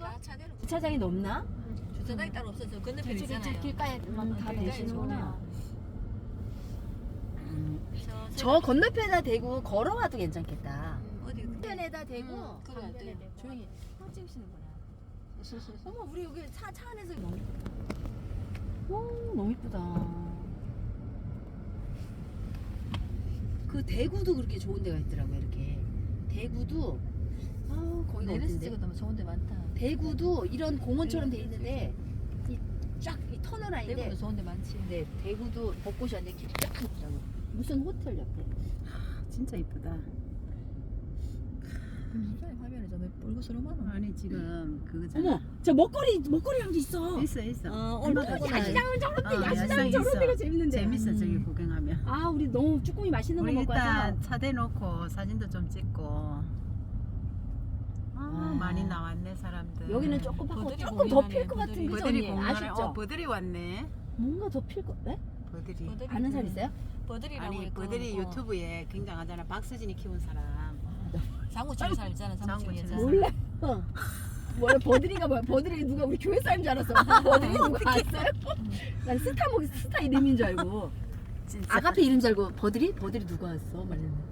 다 차대로 주차장이 높나? 주차장이 따로 없어서 건너편 저쪽에 저 있잖아요. 길가에 음, 다 길가에 되시는구나. 좋으나. 저, 저 건너편에다 대고 걸어와도 괜찮겠다. 어디 편에다 대고 음, 그래 안 돼. 조용히 사진 찍으시는구나. 어머 우리 여기 차, 차 안에서 너무 이쁘다. 오 너무 이쁘다. 그 대구도 그렇게 좋은 데가 있더라고요 이렇게. 대구도 아 거기가 내려서 어딘데? 찍어도 좋은 데 많다. 대구도 이런 공원처럼 돼 있는데 이쫙이 터널 라인인데 대구도 좋은 데 많지. 네, 대구도 벚꽃이 완전 길이 쫙 있더라고. 무슨 호텔 옆에. 진짜 이쁘다. 무슨 화면에 저왜 뿔그스름하노? 아니 지금 그거잖아. 어머, 저 먹거리 먹거리 한 게 있어. 있어 있어. 어, 오늘 돼. 야시장은 저런데 어, 야시장 야시장 저런 있어. 데가 재밌는데. 재밌어 저기 음. 구경하면. 아, 우리 너무 쭈꾸미 맛있는 거 우리 먹고 와서. 일단 차 대놓고 사진도 좀 찍고. 아, 아. 많이 나왔네 사람들. 여기는 조금 바꿔 버들이 조금 더 필 것 같은 버들이. 그죠 버들이 언니? 공간에 아쉽죠? 어 버들이 왔네. 뭔가 더 필 것. 네? 버들이. 버들이 아는 사람 그- 있어요? 버들이라고 아니 버들이 어. 유튜브에 굉장하잖아. 박서진이 키운 사람. 장구 치는 사람 있잖아. 장구 장구 치는. 몰라. 어. 뭐야 버들이가 뭐야? 버들이 누가 우리 교회 사람인 줄 알았어. 버들이 누가 알았어요? 난 스타 뭐 스타 이름인 줄 알고. 진짜. 아가페 이름 줄 알고 버들이? 버들이 누가 왔어? 말했는데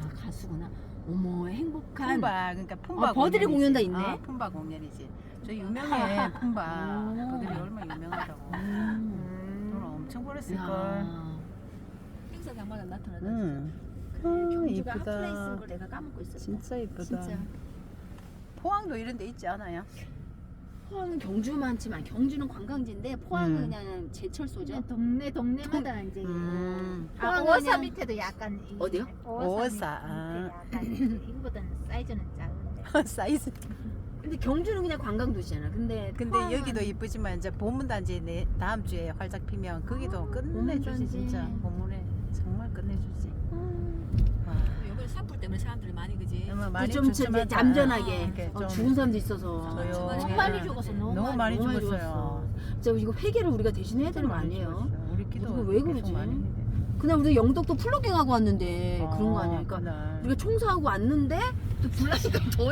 아 가수구나 어머 행복한 품바 그러니까 품바 어, 버들이 공연이지. 공연 다 있네. 아, 품바 공연이지. 저 유명해 품바. 오. 버들이 얼마나 유명하다고. 음. 돈 엄청 벌었을 걸. 야. 행사 장마다 나타나다. 응. 경주가 이쁘다. 핫플레이스인 걸 내가 까먹고 있었어 진짜 이쁘다. 진짜 포항도 이런 데 있지 않아요? 포항은 경주만치만 경주는 관광지인데 포항은 음. 그냥 제철소죠 그냥 동네 동네마다 이제 음. 아, 포항은 오사 그냥- 밑에도 약간 이- 어디요? 오사, 밑에 아. 약간 이거보다는 사이즈는 작은데 사이즈. 근데 경주는 그냥 관광 도시잖아 근데 근데 포항은 여기도 이쁘지만 이제 봄문단지 내 다음 주에 활짝 피면 거기도 아, 끝내주지 봄문단지. 진짜 봄문에 정말 끝내주지. 와. 때문에 사람들이 많이 그지. 정말 그 많이 좀 이제 춥지만 얌전하게 이렇게 어, 좀 죽은 사람도 있어서 조용히. 너무 많이 죽었어, 너무 너무 많이. 많이 너무 많이 죽었어요. 이거 회계를 우리가 대신해야 되는 거 아니에요? 죽었어요. 우리 기도 우리가 왜 계속 그러지? 많이 했는데. 그냥 우리 영덕도 플러깅하고 왔는데 그런 거 어, 아니야? 그러니까 그날. 우리가 청소하고 왔는데 또 불나니까 더